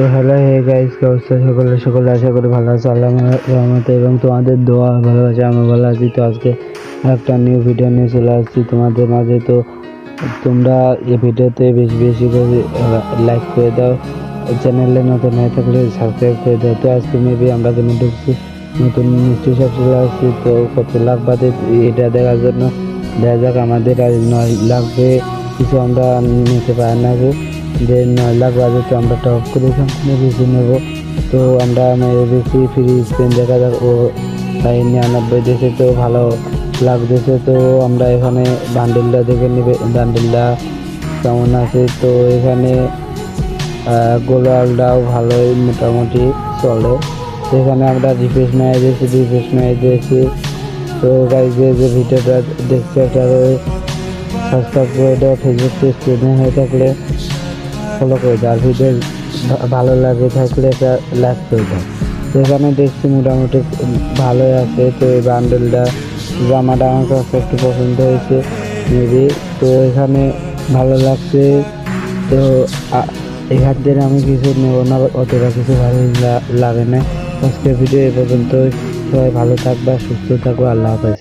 তো hello hey guys অবস্থা? সকলে সকলে আশা করি ভালো আছে। আল্লাহ রহমতে এবং তোমাদের দোয়া, ভালোবাসা, আমি ভালো আছি। তো আজকে একটা নিউ ভিডিও নিয়ে চলে আসছি। তোমাদের মাঝে তো তোমরা এই ভিডিওতে বেশি বেশি করে লাইক করে দাও। চ্যানেলে নতুন হয়ে থাকলে সাবস্ক্রাইব করে দাও। তো আজকে মেবি আমরা কেন ঢুকছি, নতুন মিষ্টি সব চলে আসছি। তো কত লাখ বাদে এটা দেখার জন্য দেখা যাক আমাদের আর নয় লাগবে কিছু আমরা নিতে পারি না যে নয় লাখ আমরা টপ করে এখান থেকে নেব। তো আমরা মেরে বেশি ফ্রি স্পেন দেখা যাক, ও তাই নিরানব্বই দেশে তো ভালো লাগতেছে তো আমরা এখানে বান্ডেলটা দেখে নেবে। বান্ডেলটা কেমন আছে? তো এখানে গোলালটাও ভালোই মোটামুটি চলে। তো এখানে আমরা রিফ্রেশ মেরে দিয়েছি রিফ্রেশ মেরে দিয়েছি। তো গাইজ যে ভিডিওটা দেখছে এটা সাবস্ক্রাইব করে দাও ফেসবুক পেজ হয়ে থাকলে। ফলো করে দাও আর ভিডিও ভালো লাগে থাকলে এটা লাইক করে দাও তো এখানে দেখছি মোটামুটি ভালোই আছে, তো এই বান্ডেলটা জামাটা আমার কাছে একটু পছন্দ হয়েছে মেবি তো এখানে ভালো লাগছে, তো এখান থেকে আমি কিছু নেব না, অতটা কিছু ভালো লাগে না। আজকের ভিডিও এ পর্যন্ত সবাই ভালো থাকবা, সুস্থ থাকব, আল্লাহ হাফেজ।